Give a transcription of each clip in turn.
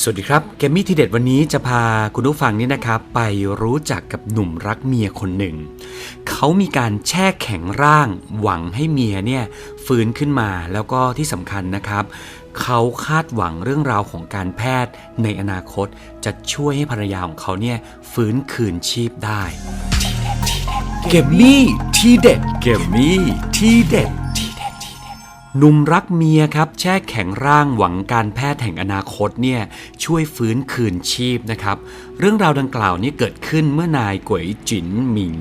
สวัสดีครับเกมมี่ทีเด็ดวันนี้จะพาคุณผู้ฟังนี่นะครับ ไปรู้จักกับหนุ่มรักเมียคนหนึ่ง เขามีการแช่แข็งร่างหวังให้เมียเนี่ยฟื้นขึ้นมาแล้วก็ที่สำคัญนะครับ เขาคาดหวังเรื่องราวของการแพทย์ในอนาคตจะช่วยให้ภรรยาของเขาเนี่ยฟื้นคืนชีพได้เกมมี่ทีเด็ดเกมมี่ทีเด็ด หนุ่มรักเมียครับ แช่แข็งร่างหวังการแพทย์แห่งอนาคตเนี่ยช่วยฟื้นคืนชีพนะครับ เรื่องราวดังกล่าวนี้เกิดขึ้นเมื่อนายกวยจินหมิง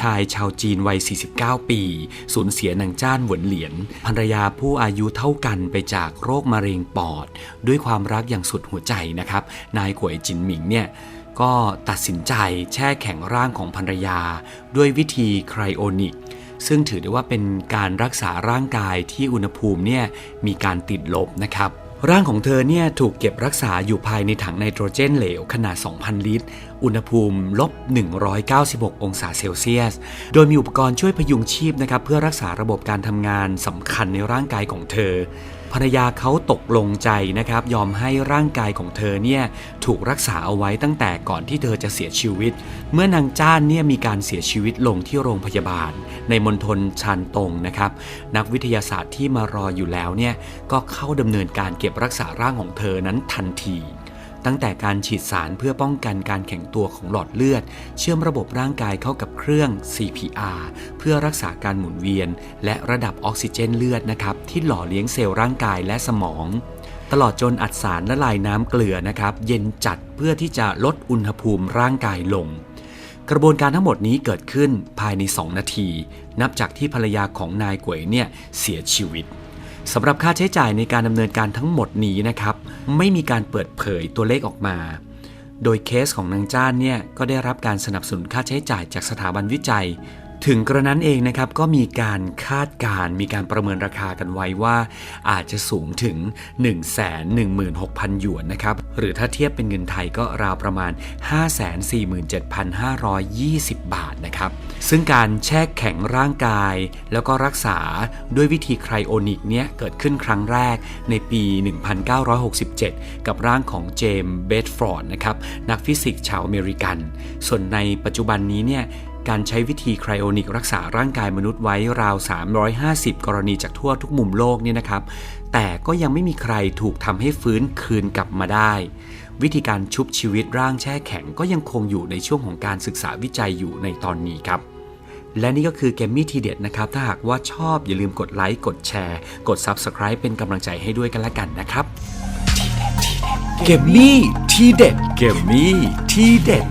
ชายชาวจีนวัย 49 ปี สูญเสียนางจ้านหวนเหลียนภรรยาผู้อายุเท่ากันไปจากโรคมะเร็งปอด ด้วยความรักอย่างสุดหัวใจนะครับ นายกวยจินหมิงเนี่ยก็ตัดสินใจแช่แข็งร่างของภรรยา ด้วยวิธีไครโอนิก ซึ่งถือได้ว่าเป็นการรักษาร่างกายที่อุณหภูมิเนี่ยมีการติดลบนะครับ ร่างของเธอเนี่ยถูกเก็บรักษาอยู่ภายในถังไนโตรเจนเหลวขนาด 2,000 ลิตร อุณหภูมิลบ 196 องศาเซลเซียส โดยมีอุปกรณ์ช่วยพยุงชีพนะครับเพื่อรักษาระบบการทำงานสำคัญในร่างกายของเธอ ภรรยาเขาตกลงใจนะครับ ยอมให้ร่างกายของเธอเนี่ยถูกรักษาเอาไว้ตั้งแต่ก่อนที่เธอจะเสียชีวิต เมื่อนางจ้านเนี่ยมีการเสียชีวิตลงที่โรงพยาบาล ในมณฑลชานตงนะครับ นักวิทยาศาสตร์ที่มารออยู่แล้วเนี่ยก็เข้าดำเนินการเก็บรักษาร่างของเธอนั้นทันที ตั้งแต่การฉีดสารเพื่อป้องกันการแข็งตัวของหลอดเลือด เชื่อมระบบร่างกายเข้ากับเครื่อง CPR เพื่อรักษาการหมุนเวียน และระดับออกซิเจนเลือดนะครับที่หล่อเลี้ยงเซลล์ร่างกายและสมอง ตลอดจนอัดสารละลายน้ำเกลือนะครับ เย็นจัดเพื่อที่จะลดอุณหภูมิร่างกายลงกระบวนการทั้งหมดนี้เกิดขึ้นภายใน 2 นาที นับจากที่ภรรยาของนายกวยเนี่ยเสียชีวิต สำหรับค่าใช้จ่ายในการดำเนินการทั้งหมดนี้นะครับ ไม่มีการเปิดเผยตัวเลขออกมา โดยเคสของนางจ้านเนี่ยก็ได้รับการสนับสนุนค่าใช้จ่ายจากสถาบันวิจัย ถึงกระนั้นเองนะครับก็มีการคาดการมีการประเมินราคากันไว้ว่าอาจจะสูงถึง 116,000 หยวนนะครับหรือถ้าเทียบเป็นเงินไทยก็ราวประมาณ 547,520 บาทนะครับซึ่งการแช่แข็งร่างกาย แล้วก็รักษาด้วยวิธีไครโอนิกเนี่ยเกิดขึ้นครั้งแรกในปี 1967 กับร่างของเจมส์เบดฟอร์ดนะครับนักฟิสิกส์ชาวอเมริกัน ส่วนในปัจจุบันนี้เนี่ย การใช้วิธีไครโอนิกรักษาร่างกายมนุษย์ไว้ราว 350 กรณีจากทั่วทุกมุมโลกเนี่ยนะครับ แต่ก็ยังไม่มีใครถูกทำให้ฟื้นคืนกลับมาได้ วิธีการชุบชีวิตร่างแช่แข็งก็ยังคงอยู่ในช่วงของการศึกษาวิจัยอยู่ในตอนนี้ครับและนี่ก็คือเกมมี่ทีเด็ดนะครับ ถ้าหากว่าชอบอย่าลืมกดไลค์ กดแชร์ กด Subscribe เป็นกำลังใจให้ด้วยกันละกันนะครับ เกมมี่ทีเด็ด เกมมี่ทีเด็ด